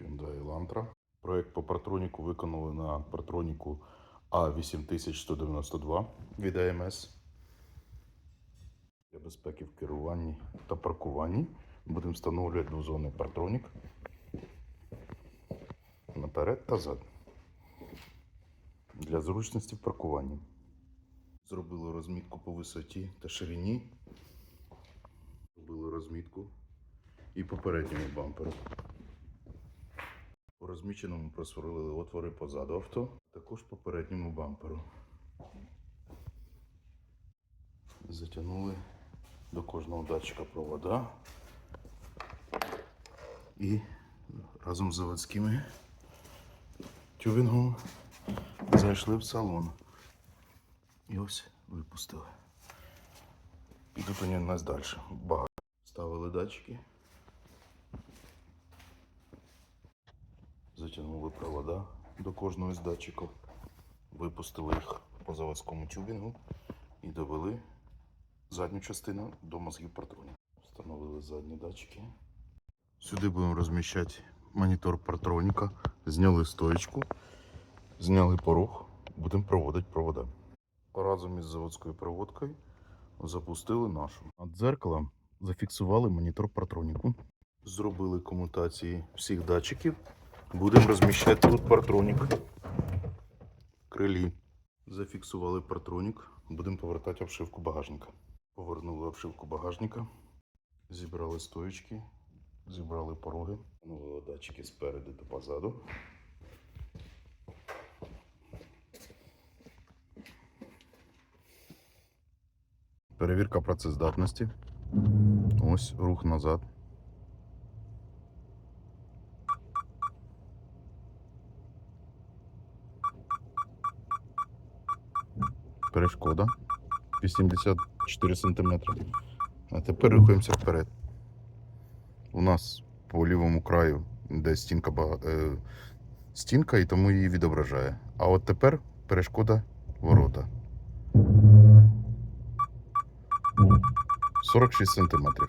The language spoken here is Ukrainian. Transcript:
Hyundai Elantra. Проект по партроніку виконали на партроніку А8192 від АМС. Для безпеки в керуванні та паркуванні будемо встановлювати двозонний партронік наперед та зад. Для зручності в паркуванні. Зробили розмітку по висоті та ширині. Зробили розмітку і по передньому бамперу. У розміченому просверлили отвори позаду авто, також по передньому бамперу. Затягнули до кожного датчика провода і разом з заводськими тюбінгом зайшли в салон. І ось випустили. Підуть вони у нас далі. Багато. Ставили датчики. Затягнули провода до кожного з датчиків. Випустили їх по заводському тюбінгу і довели задню частину до мозгів партроні. Встановили задні датчики. Сюди будемо розміщати монітор партроніка. Зняли стоечку, зняли порог, будемо проводити провода. Разом із заводською проводкою запустили нашу. Над дзеркалом зафіксували монітор партроніку. Зробили комутації всіх датчиків. Будемо розміщати тут партронік. Крилі. Зафіксували партронік. Будемо повертати обшивку багажника. Повернули обшивку багажника. Зібрали стоечки, зібрали пороги. Встановили датчики спереду та позаду. Перевірка працездатності. Ось рух назад. Перешкода 84 см. А тепер рухаємося вперед. У нас по лівому краю де стінка, е, стінка і тому її відображає. А от тепер перешкода ворота. 46 сантиметрів.